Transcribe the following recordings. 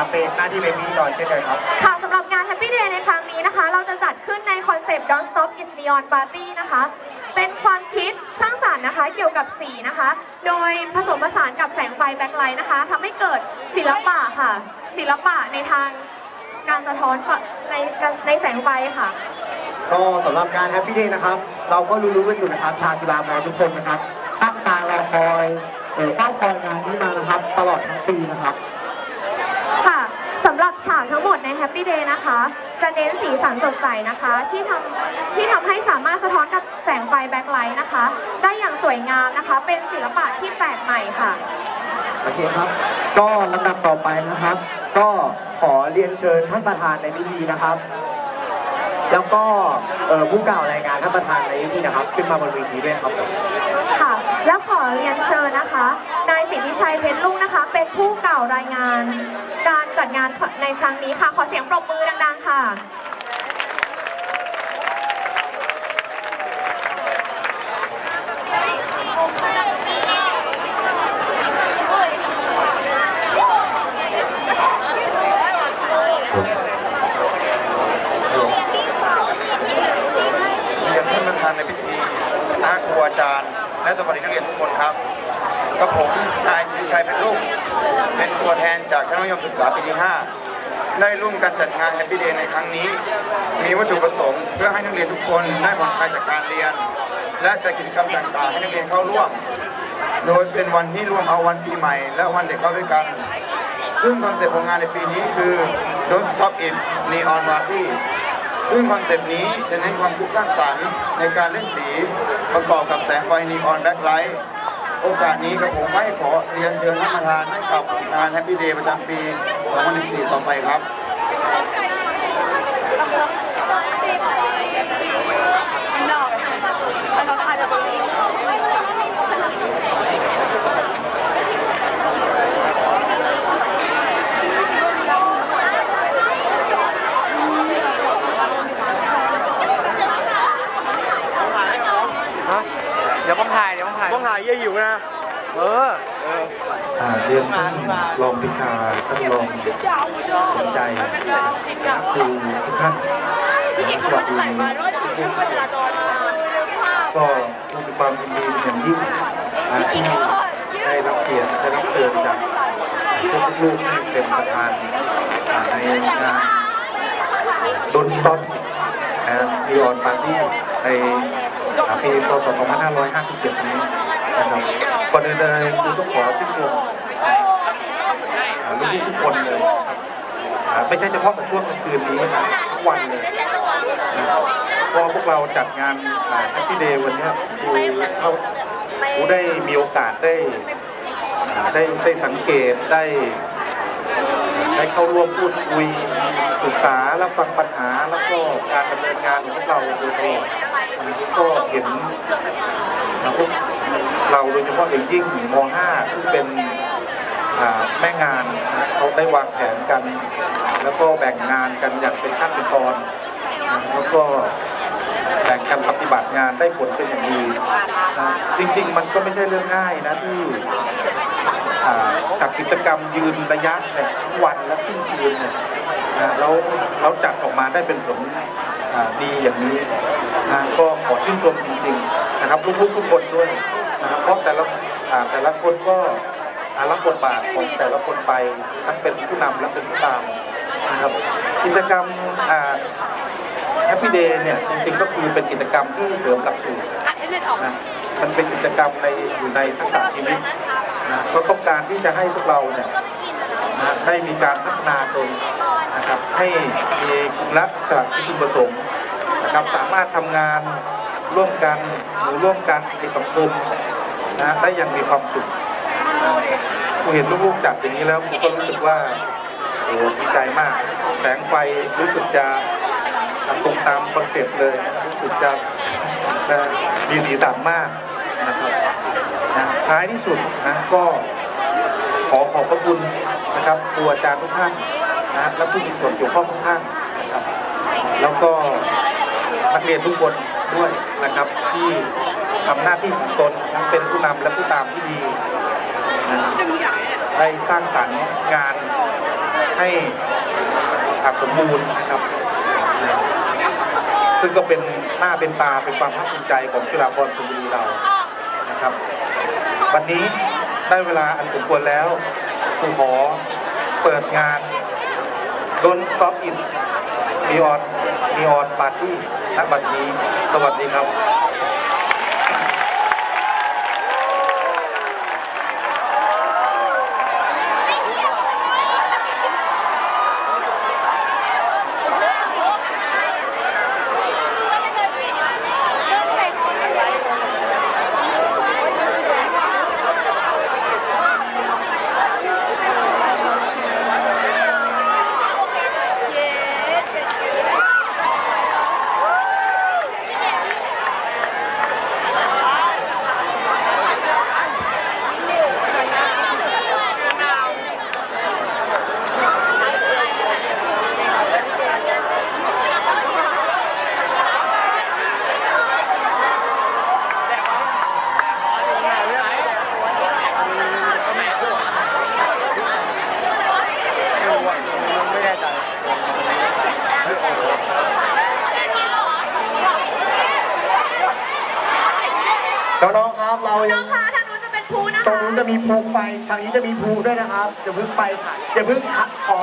รับเป็นหน้าที่เป็นพิธีกรเช่นกันครับ ค่ะสำหรับงาน Happy Day ในครั้งนี้นะคะ เราจะจัดขึ้นในคอนเซปต์ Don't Stop It's Neon Party นะคะ เป็นความคิดสร้างสรรค์นะคะเกี่ยวกับสีนะคะ โดยผสมผสานกับแสงไฟแบ็คไลท์นะคะทำให้เกิดศิลปะค่ะ ศิลปะในทางการสะท้อนในในแสงไฟค่ะ ก็สำหรับการแฮปปี้เดย์นะครับ เราก็รู้ๆกันอยู่นะครับชาวจุฬาภรณ์ทุกคนนะครับ ตั้งตารอคอยเอ่อเฝ้าคอยงานนี้มานะครับ ตลอดทั้งปีนะครับค่ะสำ หรับฉากทั้งหมดใน Happy Day นะคะ จะเน้นสีสันสดใสนะคะ ที่ทำที่ทำให้สามารถสะท้อนกับแสงไฟแบ็คไลท์นะคะ ได้อย่างสวยงามนะคะ เป็นศิลปะที่แปลกใหม่ค่ะ โอเคครับ ก็ลำดับต่อไปนะครับ ก็ขอเรียนเชิญท่านประธานในพิธีนะครับ แล้วก็เอ่อผู้กล่าวรายงานท่านประธานในพิธีนะครับ ขึ้นมาบนเวทีด้วยครับผมค่ะ แล้วขอเรียนเชิญนะคะ นายสิทธิชัยเพชรลุงนะคะ เป็นผู้กล่าวรายงานการ จัดงานในครั้งนี้ค่ะ ขอเสียงปรบมือดังๆ ค่ะเรียนท่านประธานในพิธีคณะครูอาจารย์ และสวัสดีนักเรียนทุกคนครับกับผมนายสิริชัยเพชรลุงเป็น ตัวแทนจากชั้นมัธยมศึกษาปีที่ 5 ได้ร่วมกันจัดงานแฮปปี้เดย์ในครั้งนี้ มีวัตถุประสงค์เพื่อให้นักเรียนทุกคนได้ผ่อนคลายจากการเรียน และจัดกิจกรรมต่างๆ ให้นักเรียนเข้าร่วม โดยเป็นวันที่รวมเอาวันปีใหม่ และวันเด็กเข้าด้วยกัน ซึ่งคอนเซปต์ของงานในปีนี้คือ Don't Stop It Neon Party ซึ่งคอนเซปต์นี้จะเน้นความคิดสร้างสรรค์ในการเล่นสีประกอบกับแสงไฟนีออนแบ็คไลท์ โอกาสนี้กับผมให้ขอเรียนเชิญท่านประธานให้กับงานแฮปปี้เดย์ประจำปี 2014 ต่อไปครับฮะเดี๋ยวผมถ่าย เดี๋ยวผมถ่าย ต้องถ่ายเยี่ยหิวนะ เอออ่าเรียนท่านรองพิชาท่านรองสนใจนะครับครูทุกท่านสวัสดีก็มีความยินดีเป็นอย่างยิ่งอ่าที่ได้รับเกียรติได้รับเชิญจากพวกลูกๆที่เป็นประธานอ่าในงานดนสต็อปดิออนปาร์ตี้ในอ่าปีพศ2557 นี้ นะครับก่อนอื่นเลยคือต้องขอชื่นชมลูกๆทุกคนเลยครับไม่ใช่เฉพาะแต่ช่วงกลางคืนนี้นะทุกวันเลยเพราะพวกเราจัดงานแฮปปี้เดย์วันนี้ดูเขาเขาได้มีโอกาสได้ได้ได้สังเกตได้ ได้เข้าร่วมพูดคุยศึกษาแล้วฟังปัญหาแล้วก็การดำเนินงานของพวกเราโดยตลอดก็เห็นนะพวกเราโดยเฉพาะอย่างยิ่งม .5 ซึ่งเป็นแม่งานเขาได้วางแผนกัน แล้วก็แบ่งงานกันอย่างเป็นขั้นเป็นตอน แล้วก็แบ่งกันปฏิบัติงานได้ผลเป็นอย่างดี จริง ๆ มันก็ไม่ใช่เรื่องง่ายนะที่ จัดกิจกรรมยืนระยะเนี่ยวันและครึ่งคืนเนี่ยนะแล้วเราจัดออกมาได้เป็นผลดีอย่างนี้นะก็ขอชื่นชมจริงๆนะครับลูกๆทุกคนด้วยนะครับเพราะแต่ละแต่ละคนก็รับบทบาทของแต่ละคนไปทั้งเป็นผู้นำและเป็นผู้ตามนะครับกิจกรรมแฮปปี้เดย์เนี่ยจริงๆก็คือเป็นกิจกรรมที่เสริมหลักสูตรนะมันเป็นกิจกรรมในอยู่ในทักษะชีวิต นะก็ต้องการที่จะให้พวกเราเนี่ยนะได้มีการพัฒนาตนนะครับ ให้มีคุณลักษณะที่คุณประสงค์นะครับสามารถทำงานร่วมกันหรือร่วมกันในสังคมนะได้อย่างมีความสุขกูเห็นลูกๆจัดอย่างนี้แล้วกูก็รู้สึกว่าโอ้ดีใจมาก แสงไฟรู้สึกจะตรงตามคอนเซ็ปต์เลยรู้สึกจะมีสีสันมากนะครับ นะท้ายที่สุดนะก็ขอขอบพระคุณนะครับครูอาจารย์ทุกท่านนะและผู้มีส่วนเกี่ยวข้องทุกท่านนะครับ แล้วก็นักเรียนทุกคนด้วยนะครับที่ทำหน้าที่ของตนทั้งเป็นผู้นำและผู้ตามที่ดีได้สร้างสรรค์งานให้อาจสมบูรณ์นะครับซึ่งก็เป็นหน้าเป็นตาเป็นความภาคภูมิใจของจุฬาภรณ์ชลบุรีเรานะครับ วันนี้ได้เวลาอันสมควรแล้วกูขอเปิดงาน Don't Stop It Neon Neon Party ณบัดนี้ สวัสดีครับ ไม่แน่ใจ น้องๆครับเราน้ยัองงคะทางนู้นจะเป็นภูนะตรงคะนู้นจะมีภูไฟทางนี้จะมีภูด้วยนะครับอย่าเพิ่งไปอย่าเพิ่งขอ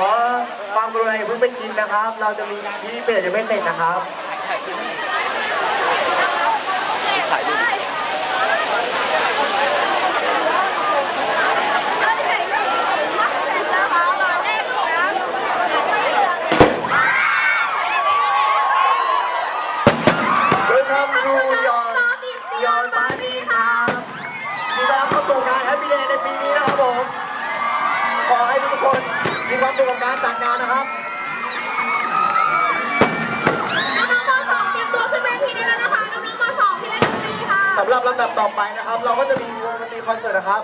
ความกรุณาอย่าเพิ่งไปกินนะครับ เราจะมีงานที่เป็นยังไม่เสร็จนะครับ Welcome to your your party ครับยินดีต้อนรับเข้าสู่งาน Happy Day ในปีนี้นะครับผม ข อให้ทุกๆคนมีความสุขกับการจัดงานนะครับน้องๆม .2 เตรียมตัวขึ้นเวทีได้แล้วนะคะน้องๆม .2 ที่เล่นดนตรีค่ะสำหรับลำดับต่อไปนะครับ เราก็จะมีวงดนตรีคอนเสิร์ตนะครับ